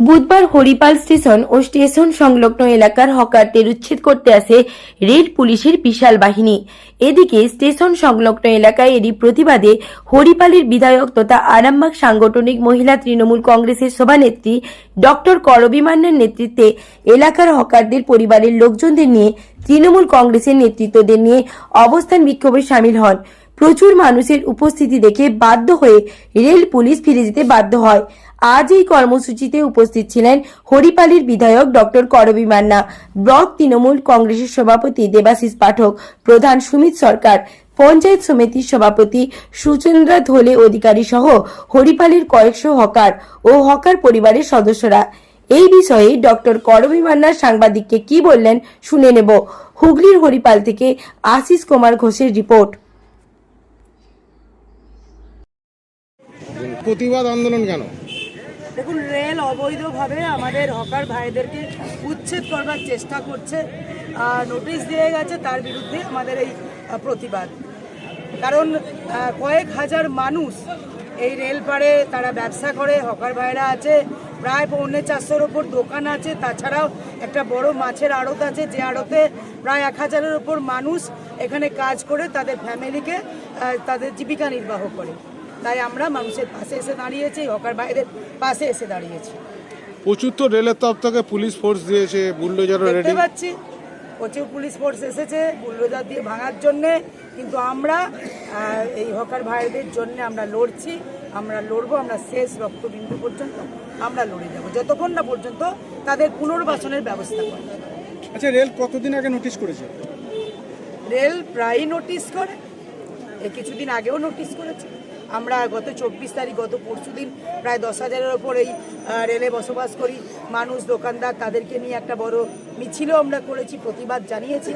বুধবার হরিপাল স্টেশন ও স্টেশন সংলগ্ন এলাকার হকারদের উচ্ছেদ করতে আসে রেড পুলিশের বিশাল বাহিনী। এদিকে স্টেশন সংলগ্ন এলাকায় এরই প্রতিবাদে হরিপালের বিধায়ক তথা আরামবাগ সাংগঠনিক মহিলা তৃণমূল কংগ্রেসের সভানেত্রী ডক্টর করবী মান্নার নেতৃত্বে এলাকার হকারদের পরিবারের লোকজনদের নিয়ে তৃণমূল কংগ্রেসের নেতৃত্বদের নিয়ে অবস্থান বিক্ষোভে সামিল হন। প্রচুর মানুষের উপস্থিতি দেখে বাধ্য হয়ে রেল পুলিশ ফিরে যেতে বাধ্য হয়। আজ এই কর্মসূচিতে উপস্থিত ছিলেন হরিপালির বিধায়ক ডক্টর করবী মান্না, ব্লক তৃণমূল কংগ্রেসের সভাপতি দেবাশিস পাঠক, প্রধান সুমিত সরকার, পঞ্চায়েত সমিতির সভাপতি সুচন্দ্রা ধোলে অধিকারী সহ হরিপালের কয়েকশো হকার ও হকার পরিবারের সদস্যরা। এই বিষয়ে ডক্টর করবী মান্না সাংবাদিককে কি বললেন শুনে নেব। হুগলির হরিপাল থেকে আশিস কুমার ঘোষের রিপোর্ট। প্রতিবাদ আন্দোলন কেন? দেখুন, রেল অবৈধভাবে আমাদের হকার ভাইদেরকে উচ্ছেদ করবার চেষ্টা করছে আর নোটিশ দিয়ে গেছে, তার বিরুদ্ধে আমাদের এই প্রতিবাদ। কারণ কয়েক হাজার মানুষ এই রেল পাড়ে তারা ব্যবসা করে, হকার ভাইরা আছে, প্রায় পৌনে চারশোর ওপর দোকান আছে, তাছাড়াও একটা বড় মাছের আড়ত আছে, যে আড়তে প্রায় এক হাজারের ওপর মানুষ এখানে কাজ করে, তাদের ফ্যামিলিকে তাদের জীবিকা নির্বাহ করে। তাই আমরা মানুষের পাশে এসে দাঁড়িয়েছি হকার ভাইদের পাশে এসে দাঁড়িয়েছি। প্রচুর তো রেলের তরফ থেকে পুলিশ ফোর্স দিয়েছে বুলডোজারও রেডি দেখতে পাচ্ছি প্রচুর পুলিশ ফোর্স এসেছে বুলডোজার দিয়ে ভাঙার জন্যে কিন্তু আমরা এই হকার ভাইদের জন্য আমরা লড়ছি আমরা লড়বো আমরা শেষ রক্তবিন্দু পর্যন্ত আমরা লড়ে যাব। যতক্ষণ না পর্যন্ত তাদের পুনর্বাসনের ব্যবস্থা করে আচ্ছা রেল কতদিন আগে নোটিশ করেছে? রেল প্রায়ই নোটিশ করে এই কিছুদিন আগেও নোটিশ করেছে। আমরা গত চব্বিশ তারিখ, গত পরশু দিন প্রায় দশ হাজারের ওপর এই রেলে বসবাস করি। মানুষ, দোকানদার তাদেরকে নিয়ে একটা বড় মিছিলও আমরা করেছি, প্রতিবাদ জানিয়েছি।